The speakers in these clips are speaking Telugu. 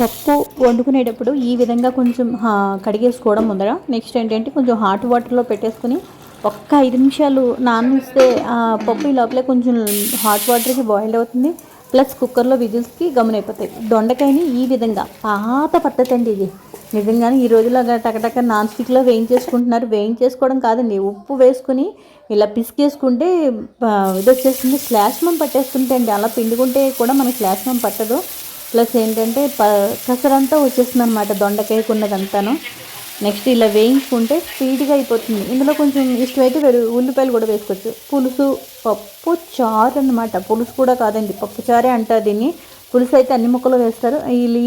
పప్పు వండుకునేటప్పుడు ఈ విధంగా కొంచెం కడిగేసుకోవడం ముందర. నెక్స్ట్ ఏంటంటే కొంచెం హాట్ వాటర్లో పెట్టేసుకుని ఒక్క ఐదు నిమిషాలు నానిస్తే పప్పు ఈ లోపలే కొంచెం హాట్ వాటర్కి బాయిల్ అవుతుంది. ప్లస్ కుక్కర్లో విజిల్స్కి గమనైపోతాయి దొండకాయని ఈ విధంగా పాత పద్ధతి అండి ఇది. నిజంగానే ఈ రోజులో టకటక నాన్ స్టిక్లో వేయించేసుకుంటున్నారు. వేయించేసుకోవడం కాదండి. ఉప్పు వేసుకుని ఇలా పిసికేసుకుంటే ఇది వచ్చేస్తుంది స్లాష్మం పట్టేస్తుంటే అండి. అలా పిండుకుంటే కూడా మనకి స్లాష్మం పట్టదు. ప్లస్ ఏంటంటే ప కసరంతా వచ్చేస్తుంది అనమాట దొండకాయకు ఉన్నదంతాను నెక్స్ట్ ఇలా వేయించుకుంటే స్పీడ్గా అయిపోతుంది. ఇందులో కొంచెం ఇష్టమైతే ఉల్లిపాయలు కూడా వేసుకోవచ్చు. పులుసు పప్పు చారు అనమాట పులుసు కూడా కాదండి పప్పు చారే అంటారు దీన్ని. పులుసు అయితే అన్ని ముక్కలు వేస్తారు.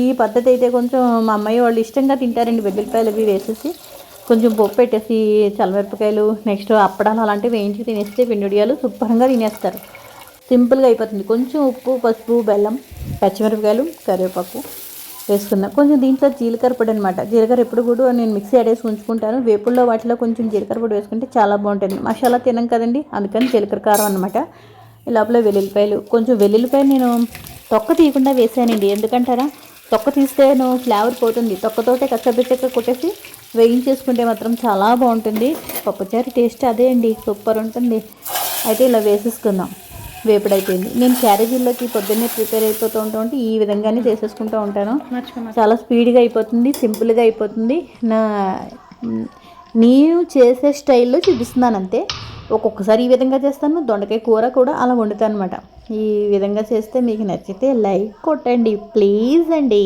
ఈ పద్ధతి అయితే కొంచెం మా అమ్మాయి వాళ్ళు ఇష్టంగా తింటారండి వెల్లుల్లిపాయలు అవి వేసేసి. కొంచెం పప్పు పెట్టేసి చల్లమిరపకాయలు నెక్స్ట్ అప్పడాలు అలాంటివి వేయించి తినేస్తే పిండిడియాలు శుభ్రంగా తినేస్తారు. సింపుల్గా అయిపోతుంది. కొంచెం ఉప్పు పసుపు బెల్లం పచ్చిమిరపకాయలు కరివేపాకు వేసుకుందాం కొంచెం దీంట్లో జీలకర్ర పొడి అనమాట జీలకర్ర ఎప్పుడు కూడా నేను మిక్సీ ఆడేసి ఉంచుకుంటాను. వేపుల్లో వాటిలో కొంచెం జీలకర్ర పొడి వేసుకుంటే చాలా బాగుంటుంది. మసాలా తినం కదండి అందుకని జీలకర్ర కారం అనమాట ఈ లోపల వెల్లుల్లిపాయలు. కొంచెం వెల్లుల్లిపాయలు నేను తొక్క తీయకుండా వేసానండి. ఎందుకంటారా? తొక్క తీస్తే ఫ్లేవర్ పోతుంది. తొక్కతోటే కచ్చబెట్టక కొట్టేసి వేయించేసుకుంటే మాత్రం చాలా బాగుంటుంది. పప్పుచారు టేస్ట్ అదే అండి. సూపర్ ఉంటుంది. అయితే ఇలా వేసేసుకుందాం. వేపుడు అయిపోయింది నేను క్యారేజీల్లోకి పొద్దున్నే ప్రిపేర్ అయిపోతూ ఉంటా ఉంటే ఈ విధంగానే చేసేసుకుంటూ ఉంటాను. చాలా స్పీడ్గా అయిపోతుంది సింపుల్గా అయిపోతుంది. నా నేను చేసే స్టైల్లో చూపిస్తున్నాను అంతే. ఒక్కొక్కసారి ఈ విధంగా చేస్తాను దొండకాయ కూర కూడా అలా వండుతాను అనమాట ఈ విధంగా చేస్తే మీకు నచ్చితే లైక్ కొట్టండి ప్లీజ్ అండి.